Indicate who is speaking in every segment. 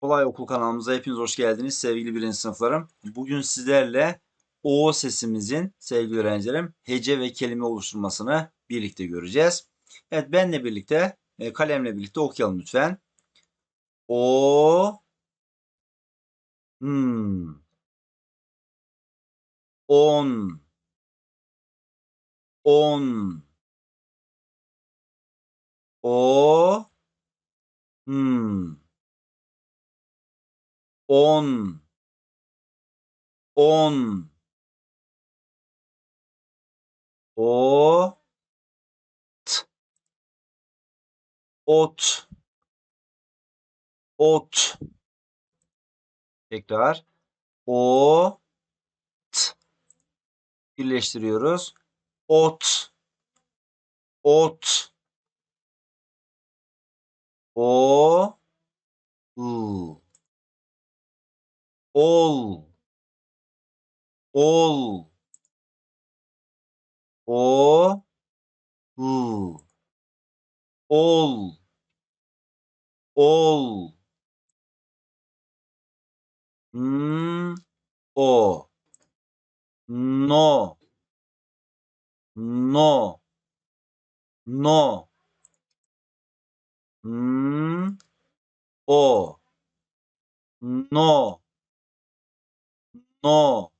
Speaker 1: Kolay Okul kanalımıza hepiniz hoş geldiniz sevgili birinci sınıflarım. Bugün sizlerle O sesimizin sevgili öğrencilerim hece ve kelime oluşturmasını birlikte göreceğiz. Evet benle birlikte e, kalemle birlikte okuyalım lütfen. O hmm, on on o hmm, on. On. O t. Ot. Ot. Tekrar. O t. Birleştiriyoruz. Ot. Ot o l ol ol o l ol ol n o no no no n o no no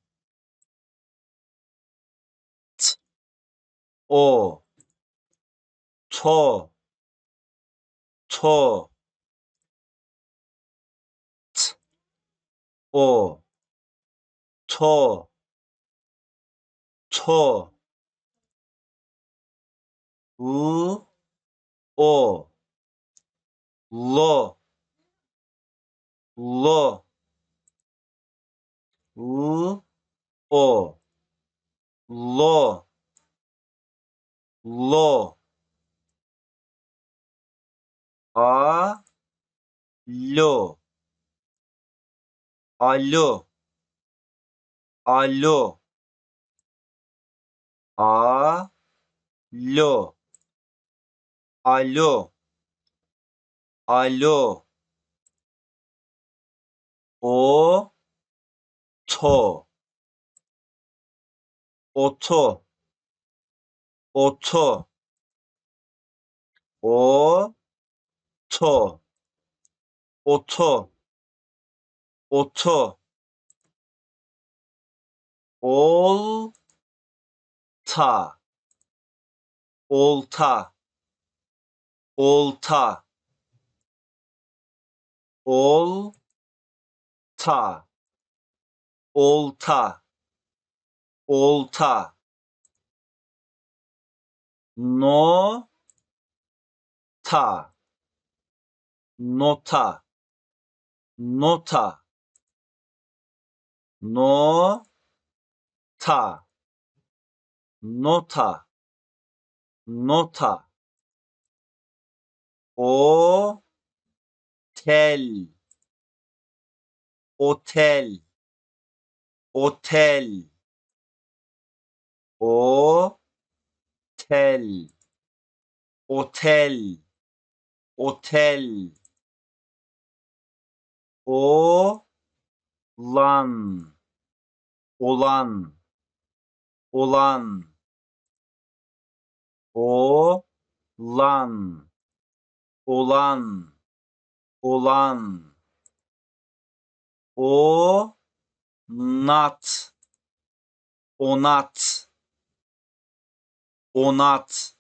Speaker 1: t o to to t o to to u o ло, ло, л, о, ло, ло, а, лё, алё, алё, а, лё, алё. Alo. O to. Oto. Oto. O to. Oto. Oto. Ol ta olta. Olta ol ta olta. Olta. No ta nota. Nota. No ta nota. Nota. O tel otel. Otel. Otel. Otel. O lan olan. Olan. O lan olan olan o nat onat onat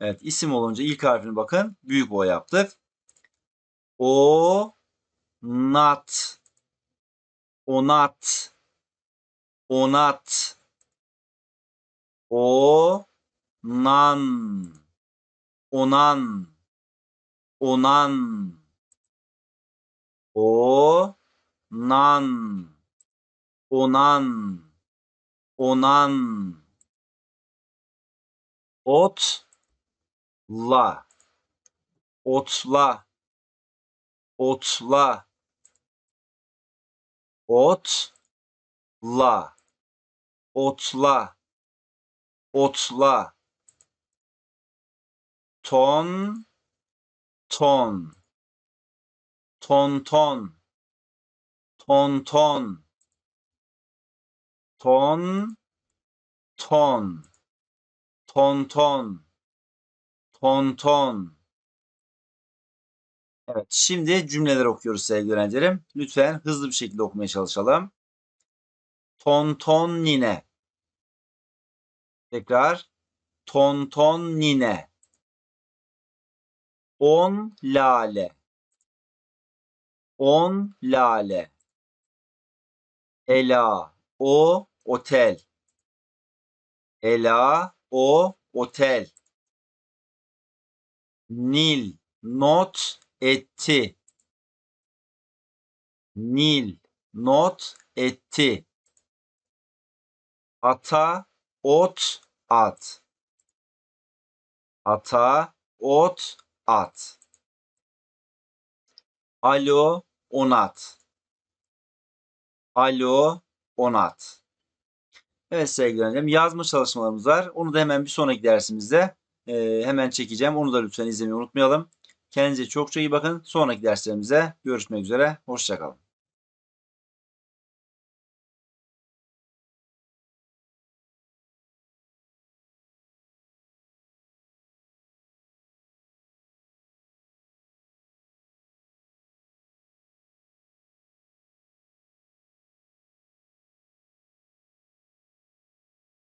Speaker 1: evet isim olunca ilk harfini bakın büyük o yaptık. O nat onat onat o nan onan onan o nan onan. Onan. Ot la otla. Otla. Ot la otla. Otla. Ton. Ton tonton tonton ton ton tonton tonton Evet şimdi cümleler okuyoruz sevgili öğrencilerim. Lütfen hızlı bir şekilde okumaya çalışalım. Tonton nine. Tekrar tonton nine. On lale. On lale. Ela. O otel. Ela. O otel. Nil. Not etti. Nil. Not etti. Ata. Ot. At. Ata. Ot. At. Alo. Onat. Alo. Onat. Evet sevgili öğrencilerim yazma çalışmalarımız var. Onu da hemen bir sonraki dersimizde e, hemen çekeceğim. Onu da lütfen izlemeyi unutmayalım. Kendinize çok çok iyi bakın. Sonraki derslerimize görüşmek üzere. Hoşçakalın.